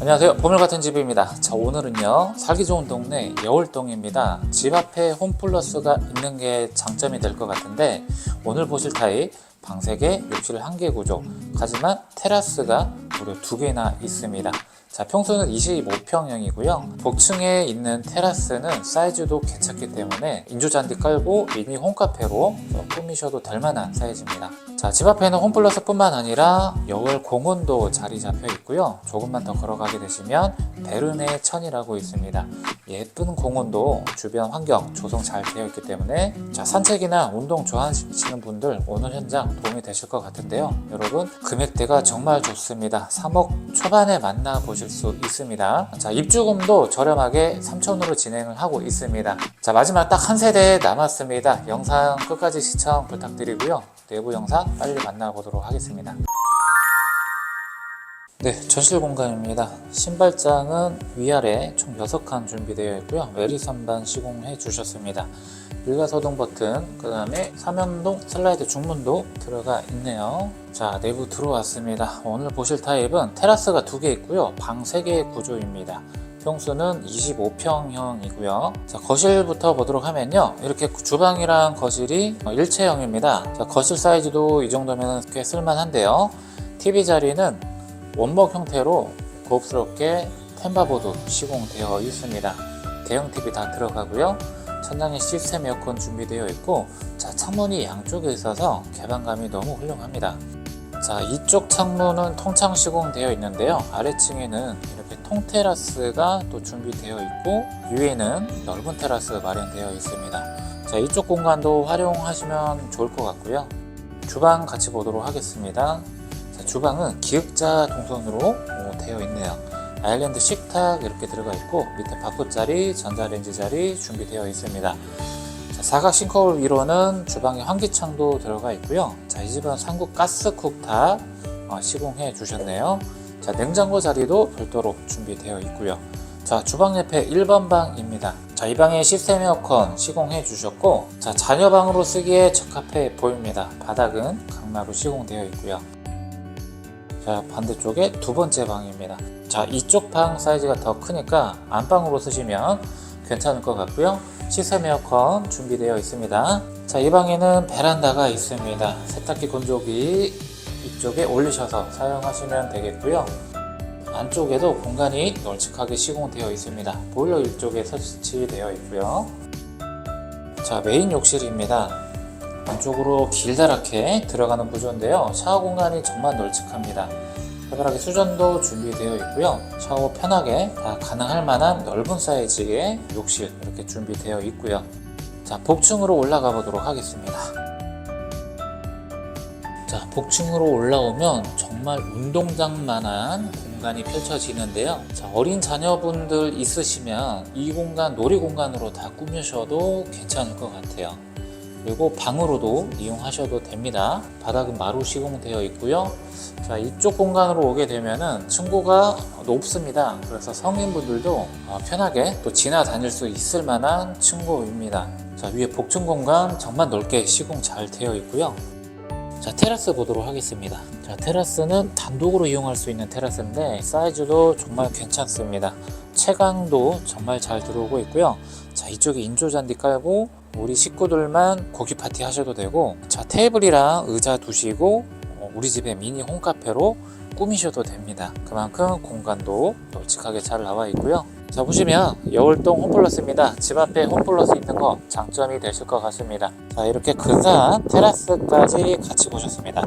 안녕하세요. 보물 같은 집입니다. 자, 오늘은요. 살기 좋은 동네 여울동입니다. 집 앞에 홈플러스가 있는 게 장점이 될 것 같은데 오늘 보실 타입 방 3개, 욕실 1개 구조. 하지만 테라스가 무려 2개나 있습니다. 자, 평수는 25평형이고요. 복층에 있는 테라스는 사이즈도 괜찮기 때문에 인조잔디 깔고 미니 홈카페로 꾸미셔도 될 만한 사이즈입니다. 자, 집 앞에는 홈플러스 뿐만 아니라 여월 공원도 자리 잡혀 있고요. 조금만 더 걸어가게 되시면 베르네 천이라고 있습니다. 예쁜 공원도 주변 환경 조성 잘 되어 있기 때문에 자, 산책이나 운동 좋아하시는 분들 오늘 현장 도움이 되실 것 같은데요. 여러분, 금액대가 정말 좋습니다. 3억 초반에 만나보실 수 있습니다. 자, 입주금도 저렴하게 3천으로 진행을 하고 있습니다. 자, 마지막 딱 한 세대 남았습니다. 영상 끝까지 시청 부탁드리고요. 내부 영상 빨리 만나보도록 하겠습니다. 네, 전실 공간입니다. 신발장은 위아래 총 6칸 준비되어 있고요. 외리 선반 시공해 주셨습니다. 일가서동 버튼, 그 다음에 삼연동 슬라이드 중문도 들어가 있네요. 자, 내부 들어왔습니다. 오늘 보실 타입은 테라스가 두개 있고요. 방 3개의 구조입니다. 평수는 25평형이고요. 자, 거실부터 보도록 하면요. 이렇게 주방이랑 거실이 일체형입니다. 자, 거실 사이즈도 이 정도면 꽤 쓸만한데요. TV 자리는 원목 형태로 고급스럽게 템바보드 시공되어 있습니다. 대형 TV 다 들어가고요. 천장에 시스템 에어컨 준비되어 있고 자 창문이 양쪽에 있어서 개방감이 너무 훌륭합니다. 자 이쪽 창문은 통창 시공되어 있는데요. 아래층에는 이렇게 통테라스가 또 준비되어 있고 위에는 넓은 테라스 마련되어 있습니다. 자 이쪽 공간도 활용하시면 좋을 것 같고요. 주방 같이 보도록 하겠습니다. 자, 주방은 기역자 동선으로 어, 되어 있네요. 아일랜드 식탁 이렇게 들어가 있고 밑에 밥솥 자리, 전자레인지 자리 준비되어 있습니다. 자, 사각 싱크홀 위로는 주방에 환기창도 들어가 있고요. 자, 이 집은 삼국 가스 쿡탑 어, 시공해 주셨네요. 자, 냉장고 자리도 별도로 준비되어 있고요. 자, 주방 옆에 1번 방입니다. 자, 이 방에 시스템 에어컨 시공해 주셨고, 자, 자녀방으로 쓰기에 적합해 보입니다. 바닥은 강마루 시공되어 있고요. 자, 반대쪽에 두 번째 방입니다. 자, 이쪽 방 사이즈가 더 크니까 안방으로 쓰시면 괜찮을 것 같고요. 시스템 에어컨 준비되어 있습니다. 자, 이 방에는 베란다가 있습니다. 세탁기 건조기 이쪽에 올리셔서 사용하시면 되겠고요. 안쪽에도 공간이 널찍하게 시공되어 있습니다. 보일러 이쪽에 설치되어 있고요. 자, 메인 욕실입니다. 안쪽으로 길다랗게 들어가는 구조인데요. 샤워 공간이 정말 널찍합니다. 해바라기 수전도 준비되어 있고요. 샤워 편하게 다 가능할 만한 넓은 사이즈의 욕실 이렇게 준비되어 있고요. 자, 복층으로 올라가 보도록 하겠습니다. 자, 복층으로 올라오면 정말 운동장만한 공간이 펼쳐지는데요. 자, 어린 자녀분들 있으시면 이 공간 놀이 공간으로 다 꾸미셔도 괜찮을 것 같아요. 그리고 방으로도 이용하셔도 됩니다. 바닥은 마루 시공되어 있고요. 자, 이쪽 공간으로 오게 되면은 층고가 높습니다. 그래서 성인분들도 어, 편하게 또 지나다닐 수 있을 만한 층고입니다. 자, 위에 복층 공간 정말 넓게 시공 잘 되어 있고요. 자, 테라스 보도록 하겠습니다. 자, 테라스는 단독으로 이용할 수 있는 테라스인데 사이즈도 정말 괜찮습니다. 채광도 정말 잘 들어오고 있고요. 자, 이쪽에 인조 잔디 깔고 우리 식구들만 고기 파티 하셔도 되고 자, 테이블이랑 의자 두시고 어, 우리 집의 미니 홈카페로 꾸미셔도 됩니다. 그만큼 공간도 널찍하게 잘 나와 있고요. 자 보시면 여울동 홈플러스입니다. 집 앞에 홈플러스 있는 거 장점이 되실 것 같습니다. 자 이렇게 근사한 테라스까지 같이 보셨습니다.